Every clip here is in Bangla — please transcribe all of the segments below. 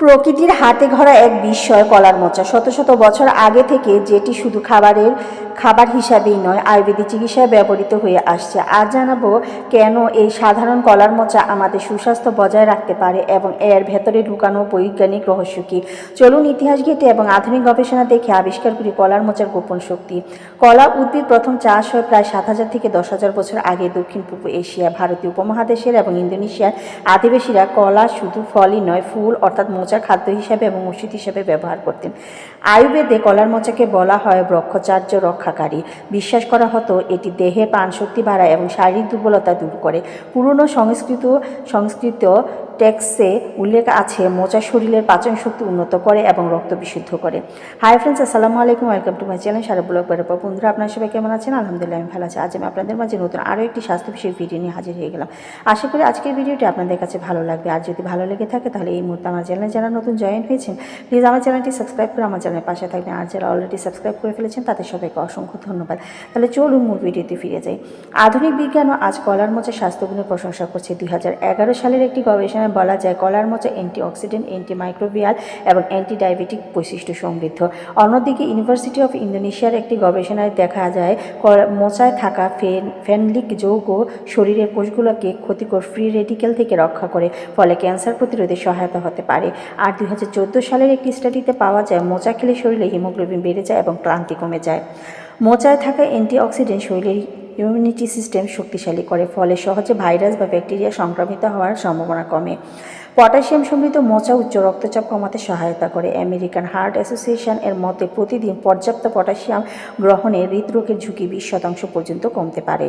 প্রকৃতির হাতে ঘরা এক বিস্ময় কলার মোচা। শত শত বছর আগে থেকে যেটি শুধু খাবারের, খাবার হিসাবেই নয়, আয়ুর্বেদিক চিকিৎসায় ব্যবহৃত হয়ে আসছে। আজ জানাব কেন এই সাধারণ কলার মোচা আমাদের সুস্বাস্থ্য বজায় রাখতে পারে এবং এর ভেতরে ঢুকানো বৈজ্ঞানিক রহস্য কী? চলুন ইতিহাস ঘেটে এবং আধুনিক গবেষণা দেখে আবিষ্কার করি কলার মোচার গোপন শক্তি। কলা উদ্ভিদ প্রথম চাষ হয় প্রায় সাত হাজার থেকে দশ হাজার বছর আগে দক্ষিণ পূর্ব এশিয়া ভারতীয় উপমহাদেশের এবং ইন্দোনেশিয়ার আদিবাসীরা কলা শুধু ফলই নয়, ফুল অর্থাৎ মোচা খাদ্য হিসাবে এবং ওষুধ হিসাবে ব্যবহার করতেন। আয়ুর্বেদে কলার মচাকে বলা হয় ব্রক্ষচার্য রক্ষাকারী। বিশ্বাস করা হতো এটি দেহে প্রাণশক্তি বাড়ায় এবং শারীরিক দুর্বলতা দূর করে। পুরনো সংস্কৃত সংস্কৃত টেক্সে উল্লেখ আছে, মোচা শরীরের পাচন শক্তি উন্নত করে এবং রক্ত বিশুদ্ধ করে। হাই ফ্রেন্ডস আসসালামু আলাইকুম welcome to my channel Sara blog বেরোপর বন্ধুরা, আপনার সবাই কেমন আছেন? আলহামদুলিল্লাহ, আমি ভালো আছি। আজ আমি আপনাদের মাঝে নতুন আরও একটি স্বাস্থ্য বিষয়ক ভিডিও নিয়ে হাজির হয়ে গেলাম। আশা করি আজকের ভিডিওটি আপনাদের কাছে ভালো লাগবে। আর যদি ভালো লেগে থাকে, তাহলে এই মুহূর্তে আমার চ্যানেলে যারা নতুন জয়েন হয়েছেন প্লিজ আমার চ্যানেলটি সাবস্ক্রাইব করে আমার চ্যানেলের পাশে থাকবেন। আর যারা অলরেডি সাবস্ক্রাইব করে ফেলেছেন, তাদের সবাইকে অসংখ্য ধন্যবাদ। তাহলে চলুন মূল ভিডিওতে ফিরে যাই। আধুনিক বিজ্ঞানও আজ কলার মোচা স্বাস্থ্যগুণের প্রশংসা করছে। দুই হাজার এগারো সালের একটি গবেষণায় বলা যায় কলার মোচা অ্যান্টিঅক্সিডেন্ট, অ্যান্টিমাইক্রোবিয়াল এবং অ্যান্টি ডায়াবেটিক বৈশিষ্ট্য সমৃদ্ধ। অন্যদিকে ইউনিভার্সিটি অফ ইন্দোনেশিয়ার একটি গবেষণায় দেখা যায় মোচায় থাকা ফেন, ফেনলিক যৌগ শরীরের কোষগুলোকে ক্ষতিকর ফ্রি রেডিকেল থেকে রক্ষা করে, ফলে ক্যান্সার প্রতিরোধে সহায়তা হতে পারে। আর দুই হাজার চোদ্দ সালের একটি স্টাডিতে পাওয়া যায়, মোচা খেলে শরীরে হিমোগ্লোবিন বেড়ে যায় এবং ক্লান্তি কমে যায়। মোচায় থাকা অ্যান্টিঅক্সিডেন্ট শরীরের ইমিউনিটি সিস্টেম শক্তিশালী করে, ফলে সহজে ভাইরাস বা ব্যাকটেরিয়া সংক্রমিত হওয়ার সম্ভাবনা কমে। পটাশিয়াম সমৃদ্ধ মোচা উচ্চ রক্তচাপ কমাতে সহায়তা করে। আমেরিকান হার্ট অ্যাসোসিয়েশন এর মতে প্রতিদিন পর্যাপ্ত পটাশিয়াম গ্রহণে হৃদরোগের ঝুঁকি বিশ শতাংশ পর্যন্ত কমতে পারে।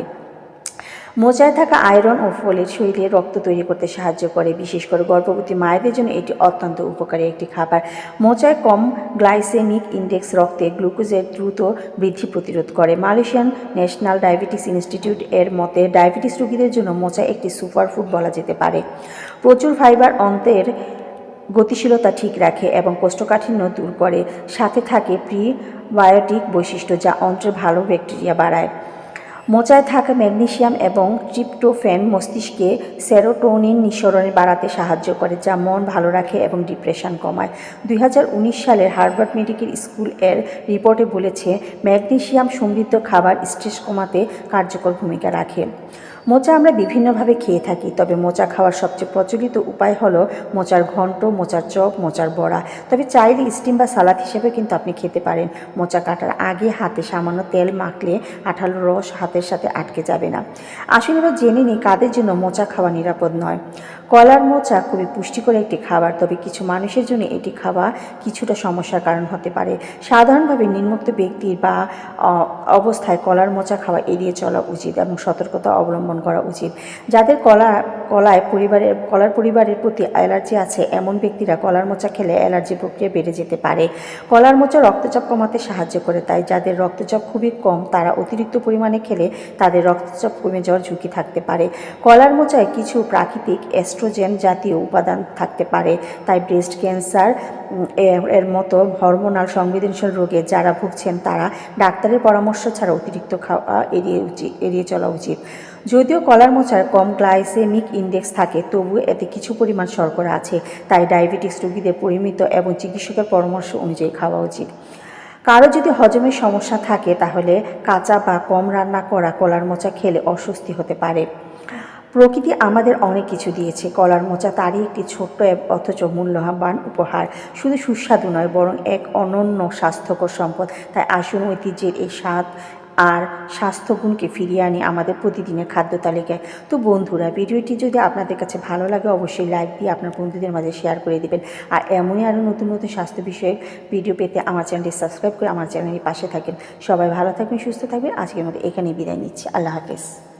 মোচায় থাকা আয়রন ও ফোলেট শরীরে রক্ত তৈরি করতে সাহায্য করে। বিশেষ করে গর্ভবতী মায়েদের জন্য এটি অত্যন্ত উপকারী একটি খাবার। মোচায় কম গ্লাইসেমিক ইন্ডেক্স রক্তে গ্লুকোজের দ্রুত বৃদ্ধি প্রতিরোধ করে। মালয়েশিয়ান ন্যাশনাল ডায়াবেটিস ইনস্টিটিউট এর মতে, ডায়াবেটিস রোগীদের জন্য মোচা একটি সুপারফুড বলা যেতে পারে। প্রচুর ফাইবার অন্তের গতিশীলতা ঠিক রাখে এবং কোষ্ঠকাঠিন্য দূর করে। সাথে থাকে প্রিবায়োটিক বৈশিষ্ট্য যা অন্ত্রে ভালো ব্যাকটেরিয়া বাড়ায়। মোচায় থাকা ম্যাগনেশিয়াম এবং ট্রিপ্টোফেন মস্তিষ্কে সেরোটোনিন নিঃসরণে বাড়াতে সাহায্য করে, যা মন ভালো রাখে এবং ডিপ্রেশন কমায়। দুই হাজার উনিশ সালের হার্ভার্ড মেডিকেল স্কুলের রিপোর্টে বলেছে ম্যাগনেশিয়াম সমৃদ্ধ খাবার স্ট্রেস কমাতে কার্যকর ভূমিকা রাখে। মোচা আমরা বিভিন্নভাবে খেয়ে থাকি, তবে মোচা খাওয়ার সবচেয়ে প্রচলিত উপায় হলো মোচার ঘন্ট, মোচার চপ, মোচার বড়া। তবে চাইলে স্টিম বা সালাদ হিসেবে কিন্তু আপনি খেতে পারেন। মোচা কাটার আগে হাতে সামান্য তেল মাখলে আঠালো রস হাতের সাথে আটকে যাবে না। আসলে এবার জেনে নিই কাদের জন্য মোচা খাওয়া নিরাপদ নয়। কলার মোচা খুবই পুষ্টিকর একটি খাবার, তবে কিছু মানুষের জন্য এটি খাওয়া কিছুটা সমস্যার কারণ হতে পারে। সাধারণভাবে নিম্নোক্ত ব্যক্তির বা অবস্থায় কলার মোচা খাওয়া এড়িয়ে চলা উচিত এবং সতর্কতা অবলম্বন করা উচিত। যাদের কলা, কলায় পরিবারের কলার পরিবারের প্রতি অ্যালার্জি আছে, এমন ব্যক্তিরা কলার মোচা খেলে অ্যালার্জি প্রক্রিয়া বেড়ে যেতে পারে। কলার মোচা রক্তচাপ কমাতে সাহায্য করে, তাই যাদের রক্তচাপ খুবই কম, তারা অতিরিক্ত পরিমাণে খেলে তাদের রক্তচাপ কমে যাওয়ার ঝুঁকি থাকতে পারে। কলার মোচায় কিছু প্রাকৃতিক অ্যাস্ট্রোজেন জাতীয় উপাদান থাকতে পারে, তাই ব্রেস্ট ক্যান্সার এর মতো হরমোনাল সংবেদনশীল রোগে যারা ভুগছেন, তারা ডাক্তারের পরামর্শ ছাড়া অতিরিক্ত খাওয়া এড়িয়ে উচিত, এড়িয়ে চলা উচিত। যদিও কলার মোচার কম গ্লাইসেমিক ইন্ডেক্স থাকে তবু এতে কিছু পরিমাণ শর্করা আছে। তাই ডায়াবেটিস রোগীদের পরিমিত এবং চিকিৎসকের পরামর্শ অনুযায়ী খাওয়া উচিত। কারও যদি হজমের সমস্যা থাকে, তাহলে কাঁচা বা কম রান্না করা কলার মোচা খেলে অস্বস্তি হতে পারে। প্রকৃতি আমাদের অনেক কিছু দিয়েছে। কলার মোচা তারই একটি ছোট্ট অথচ মূল্যবান উপহার। শুধু সুস্বাদু নয়, বরং এক অনন্য স্বাস্থ্যকর সম্পদ। তাই আসুন ঐতিহ্যের এই স্বাদ আর স্বাস্থ্যগুণকে ফিরিয়ে আনি আমাদের প্রতিদিনের খাদ্য তালিকায়। তো বন্ধুরা, ভিডিওটি যদি আপনাদের কাছে ভালো লাগে, অবশ্যই লাইক দিয়ে আপনার বন্ধুদের মাঝে শেয়ার করে দেবেন। আর এমনই আরও নতুন নতুন স্বাস্থ্য বিষয়ে ভিডিও পেতে আমার চ্যানেলটি সাবস্ক্রাইব করে আমার চ্যানেলের পাশে থাকেন। সবাই ভালো থাকবেন, সুস্থ থাকবেন। আজকের মতো এখানেই বিদায় নিচ্ছি। আল্লাহ হাফেজ।